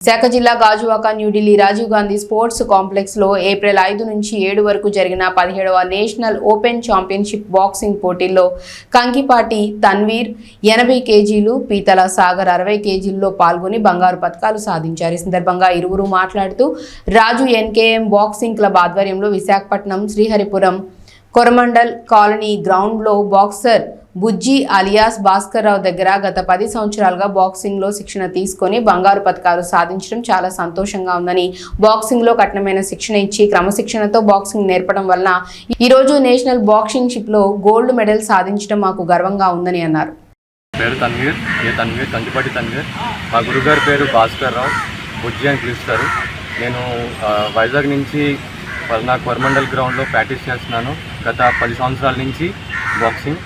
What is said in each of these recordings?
శాఖ జిల్లా గాజువాక న్యూఢిల్లీ రాజీవ్ గాంధీ స్పోర్ట్స్ కాంప్లెక్స్లో ఏప్రిల్ ఐదు నుంచి ఏడు వరకు జరిగిన పదిహేడవ నేషనల్ ఓపెన్ ఛాంపియన్షిప్ బాక్సింగ్ పోటీల్లో కంకిపాటి తన్వీర్ ఎనభై కేజీలు పీతల సాగర్ అరవై కేజీల్లో పాల్గొని బంగారు పథకాలు సాధించారు. ఈ సందర్భంగా ఇరువురు మాట్లాడుతూ రాజు N K M boxing club ఆధ్వర్యంలో విశాఖపట్నం శ్రీహరిపురం కొరమండల్ కాలనీ గ్రౌండ్లో బాక్సర్ బుజ్జి అలియాస్ భాస్కర్రావు దగ్గర గత పది సంవత్సరాలుగా బాక్సింగ్లో శిక్షణ తీసుకొని బంగారు పథకాలు సాధించడం చాలా సంతోషంగా ఉందని బాక్సింగ్లో కఠినమైన శిక్షణ ఇచ్చి క్రమశిక్షణతో బాక్సింగ్ నేర్పడం వలన ఈరోజు నేషనల్ బాక్సింగ్ షిప్లో గోల్డ్ మెడల్ సాధించడం మాకు గర్వంగా ఉందని అన్నారు. పేరు తన్వీర్ ఏ తన్వీర్ కంకిపాటి తన్వీర్. మా గురుగారి పేరు భాస్కర్ రావు బుజ్జి అని పిలుస్తారు. నేను వైజాగ్ నుంచి నాకు వరమండల్ గ్రౌండ్లో ప్రాక్టీస్ చేస్తున్నాను. గత పది సంవత్సరాల నుంచి బాక్సింగ్.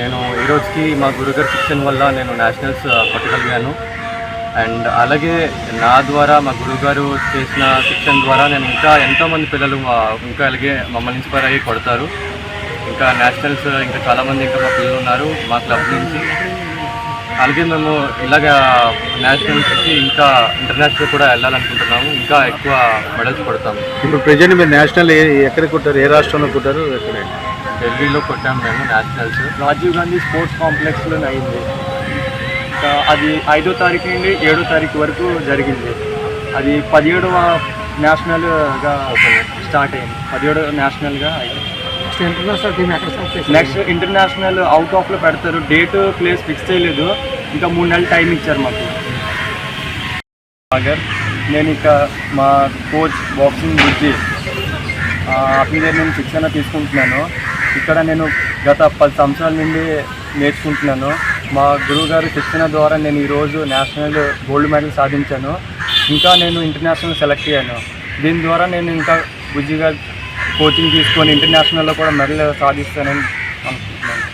నేను ఈ రోజుకి మా గురుగారి శిక్షణ వల్ల నేను నేషనల్స్ కొట్టగలిగాను అండ్ అలాగే నా ద్వారా మా గురుగారు చేసిన శిక్షణ ద్వారా నేను ఇంకా ఎంతోమంది పిల్లలు ఇంకా అలాగే మమ్మల్ని ఇన్స్పైర్ అయ్యి కొడతారు. ఇంకా నేషనల్స్ ఇంకా చాలామంది ఇంకా మా పిల్లలు ఉన్నారు మా క్లబ్ నుంచి. అలాగే మేము ఇలాగా నేషనల్స్కి ఇంకా ఇంటర్నేషనల్ కూడా వెళ్ళాలనుకుంటున్నాము. ఇంకా ఎక్కువ మెడల్స్ కొడతాము. ఇప్పుడు ప్రజెంట్ మీరు నేషనల్ ఏ ఎక్కడ కొట్టారు? ఏ రాష్ట్రంలో కుట్టారు? ఎక్కడ? ఢిల్లీలో కొట్టాము మేము నేషనల్స్ రాజీవ్ గాంధీ స్పోర్ట్స్ కాంప్లెక్స్లో అయింది. ఇంకా అది ఐదో తారీఖు నుండి ఏడో తారీఖు వరకు జరిగింది. అది పదిహేడవ నేషనల్గా స్టార్ట్ అయింది. పదిహేడవ నేషనల్గా అయింది. నెక్స్ట్ ఇంటర్నేషనల్ అవుట్ ఆఫ్లో పెడతారు. డేట్ ప్లేస్ ఫిక్స్ చేయలేదు. ఇంకా మూడు నెలలు టైం ఇచ్చారు మాకు. సాగర్ నేను ఇక మా కోచ్ బాక్సింగ్ బుజ్జి ఆ, అతని దగ్గర నేను శిక్షణ తీసుకుంటున్నాను. ఇక్కడ నేను గత పది సంవత్సరాల నుండి నేర్చుకుంటున్నాను. మా గురువుగారు శిక్షణ ద్వారా నేను ఈరోజు నేషనల్ గోల్డ్ మెడల్ సాధించాను. ఇంకా నేను ఇంటర్నేషనల్ సెలెక్ట్ అయ్యాను. దీని ద్వారా నేను ఇంకా బుజ్జిగా కోచింగ్ తీసుకొని ఇంటర్నేషనల్లో కూడా మెడల్ సాధిస్తానని అనుకుంటున్నాను.